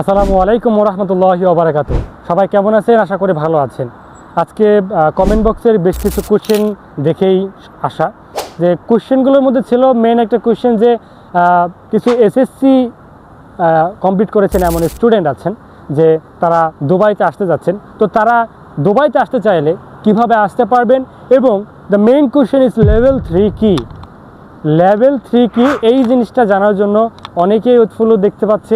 আসসালামু আলাইকুম রহমতুল্লাহি ওবরাকাত। সবাই কেমন আছেন? আশা করি ভালো আছেন। আজকে কমেন্ট বক্সের বেশ কিছু কোশ্চেন দেখেই আসা। যে কোশ্চেনগুলোর মধ্যে ছিল মেন একটা কোশ্চেন যে কিছু এসএসসি কমপ্লিট করেছেন এমন স্টুডেন্ট আছেন যে তারা দুবাইতে আসতে যাচ্ছেন। তো তারা দুবাইতে আসতে চাইলে কীভাবে আসতে পারবেন এবং the main question is level three কি? লেভেল থ্রি কি? এই জিনিসটা জানার জন্য অনেকেই উৎফুল্ল দেখতে পাচ্ছে।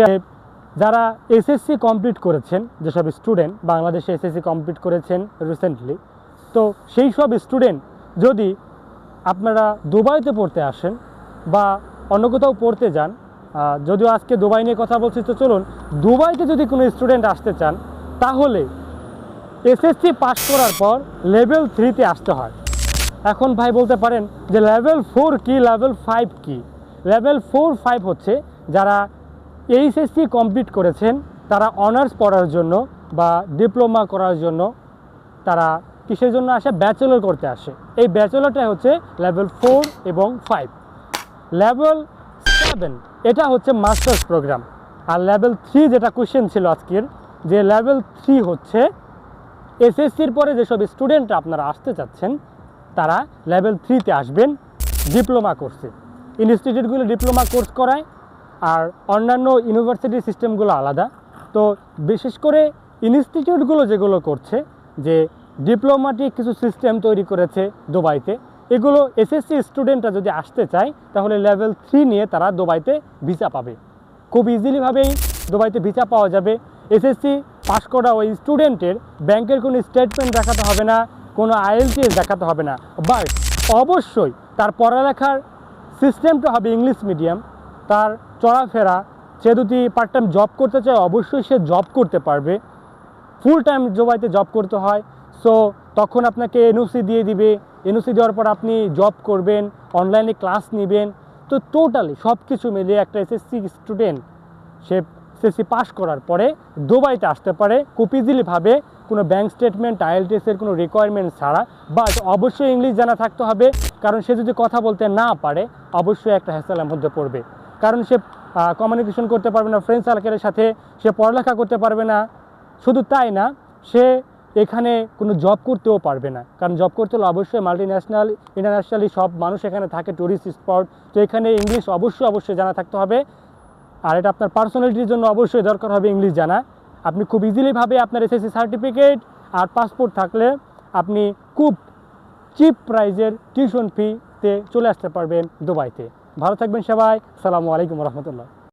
যারা এসএসসি কমপ্লিট করেছেন, যেসব স্টুডেন্ট বাংলাদেশে এসএসসি কমপ্লিট করেছেন রিসেন্টলি তো সেই সব স্টুডেন্ট যদি আপনারা দুবাইতে পড়তে আসেন বা অন্য কোথাও পড়তে যান যদিও আজকে দুবাই নিয়ে কথা বলছি, তো চলুন, দুবাইতে যদি কোনো স্টুডেন্ট আসতে চান, তাহলে এসএসসি পাস করার পর লেভেল থ্রিতে আসতে হয়। এখন ভাই বলতে পারেন যে লেভেল ফোর কি লেভেল ফাইভ কি? লেভেল ফোর ফাইভ হচ্ছে যারা এইচএসসি কমপ্লিট করেছেন, তারা অনার্স পড়ার জন্য বা ডিপ্লোমা করার জন্য তারা কিসের জন্য আসে? ব্যাচেলর করতে আসে। এই ব্যাচেলরটা হচ্ছে লেভেল ফোর এবং ফাইভ। লেভেল সেভেন, এটা হচ্ছে মাস্টার্স প্রোগ্রাম। আর লেভেল থ্রি যেটা কোশ্চেন ছিল আজকের, যে লেভেল থ্রি হচ্ছে এসএসসির পরে যেসব স্টুডেন্ট আপনারা আসতে চাচ্ছেন, তারা লেভেল থ্রিতে আসবেন, ডিপ্লোমা কোর্সে। ইনস্টিটিউটগুলো ডিপ্লোমা কোর্স করায় আর অন্যান্য ইউনিভার্সিটি সিস্টেমগুলো আলাদা। তো বিশেষ করে ইনস্টিটিউটগুলো যেগুলো করছে, যে ডিপ্লোমাটিক কিছু সিস্টেম তৈরি করেছে দুবাইতে, এগুলো এসএসসি স্টুডেন্টরা যদি আসতে চায়, তাহলে লেভেল থ্রি নিয়ে তারা দুবাইতে ভিসা পাবে। খুব ইজিলিভাবেই দুবাইতে ভিসা পাওয়া যাবে। এসএসসি পাশ করা ওই স্টুডেন্টের ব্যাংকের কোনো স্টেটমেন্ট দেখাতে হবে না, কোনো আইএলটিএস দেখাতে হবে না। বাট অবশ্যই তার পড়ালেখার সিস্টেমটা হবে ইংলিশ মিডিয়াম তার চলাফেরা, সে যদি পার্ট টাইম জব করতে চায়, অবশ্যই সে জব করতে পারবে। ফুল টাইম জবাইতে জব করতে হয়। সো তখন আপনাকে এনওসি দিয়ে দিবে। এনওসি দেওয়ার পর আপনি জব করবেন অনলাইনে ক্লাস নেবেন। তো টোটালি সব কিছু মিলিয়ে একটা এসএসসি স্টুডেন্ট সে এসএসসি পাস করার পরে দুবাইতে আসতে পারে। খুব ইজিলিভাবে কোনো ব্যাংক স্টেটমেন্ট আইএলটিএসের কোনো রিকোয়ারমেন্ট ছাড়া। বাট অবশ্যই ইংলিশ জানা থাকতে হবে। কারণ সে যদি কথা বলতে না পারে, অবশ্যই একটা হ্যাসেলের মধ্যে পড়বে। কারণ সে কমিউনিকেশন করতে পারবে না ফ্রেন্ড সার্কেলের সাথে সে পড়ালেখা করতে পারবে না। শুধু তাই না, সে এখানে কোনো জব করতেও পারবে না। কারণ জব করতে হলে অবশ্যই মাল্টি ন্যাশনাল ইন্টারন্যাশনালি সব মানুষ এখানে থাকে ট্যুরিস্ট স্পট তো এখানে ইংলিশ অবশ্যই অবশ্যই জানা থাকতে হবে। আর এটা আপনার পার্সোনালিটির জন্য অবশ্যই দরকার হবে ইংলিশ জানা। আপনি খুব ইজিলিভাবে আপনার এসএসসি সার্টিফিকেট আর পাসপোর্ট থাকলে আপনি খুব চিপ প্রাইজের টিউশন ফিতে চলে আসতে পারবেন দুবাইতে। ভালো থাকবেন সবাই। সালামু আলাইকুম রহমতুল্লাহ।